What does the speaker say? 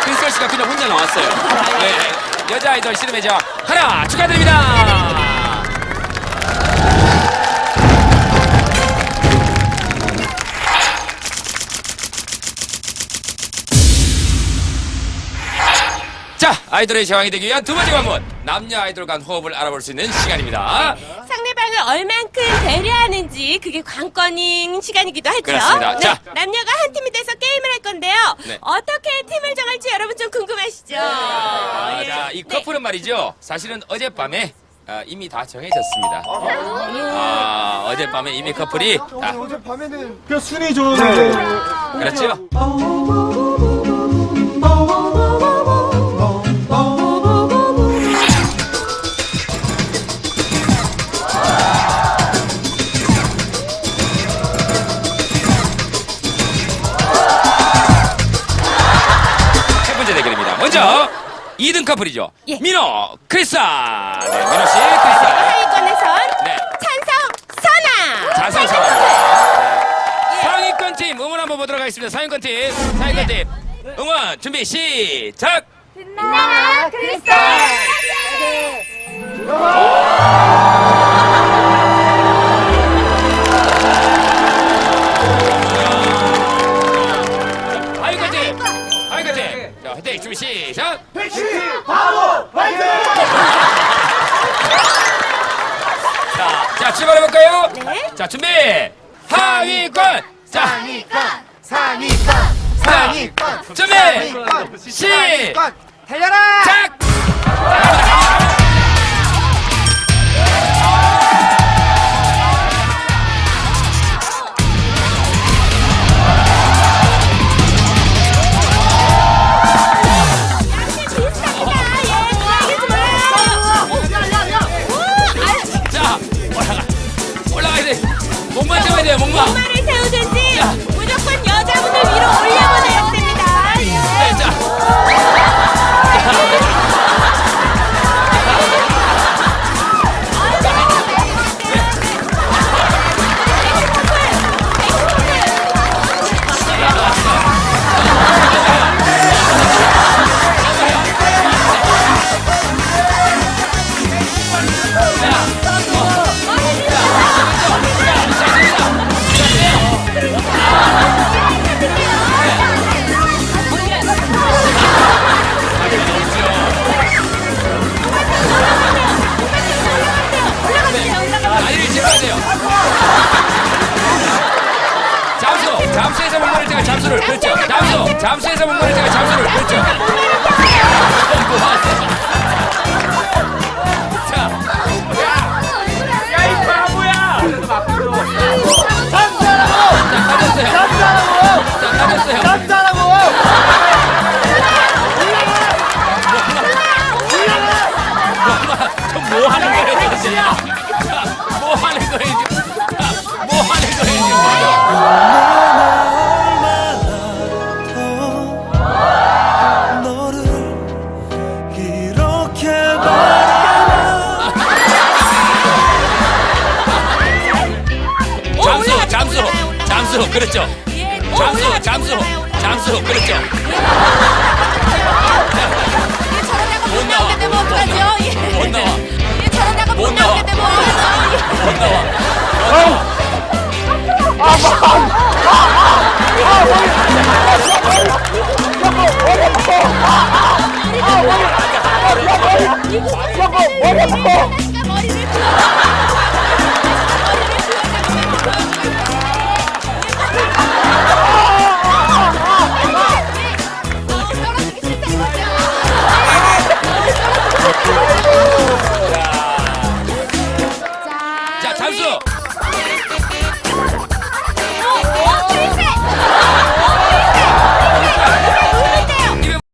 크리스탈 씨가 그냥 혼자 나왔어요. 네, 여자 아이돌 씨름의 저 하나 축하드립니다. 자, 아이돌의 제왕이 되기 위한 두 번째 관문. 남녀 아이돌 간 호흡을 알아볼 수 있는 시간입니다. 상대방을 얼만큼 배려하는지 그게 관건인 시간이기도 하죠. 그렇습니다. 네, 자. 남녀가 한 팀이 돼서 게임을 할 건데요. 네. 어떻게 팀을 정할지 여러분 좀 궁금하시죠? 아, 예. 자, 이 네. 커플은 말이죠. 사실은 어젯밤에 아, 이미 다 정해졌습니다. 아, 어젯밤에 이미 커플이 다 어젯밤에는 그 순위 좋은데 그렇죠. 먼저 2등 커플이죠. 예. 민호, 크리스타. 네, 민호 씨, 크리스타. 하위권에선 네. 찬성 선아. 자성 차원입니다. 상위권 팀 응원 한번 보도록 하겠습니다. 상위권 팀, 상위권 팀 응원 준비 시작. 나라 크리스탈. 하 자 준비. 하위권. 자, 상위권 상위권 상위권 준비. 상위권 시작. 달려라 비 刘天进。 잠수를 그렇죠. 잠수, 잠수에서 때가 잠수를 그렇죠. 그렇죠. 예, 오, 잠수, 잠수. 잠수, 그렇죠. 예, 저러다가 못. 나오게 되면 어떡하죠? 예. 못 나와. 예, 저러다가 못 못 나와. 나오게 되면 어떡하죠? 못 나와. 예.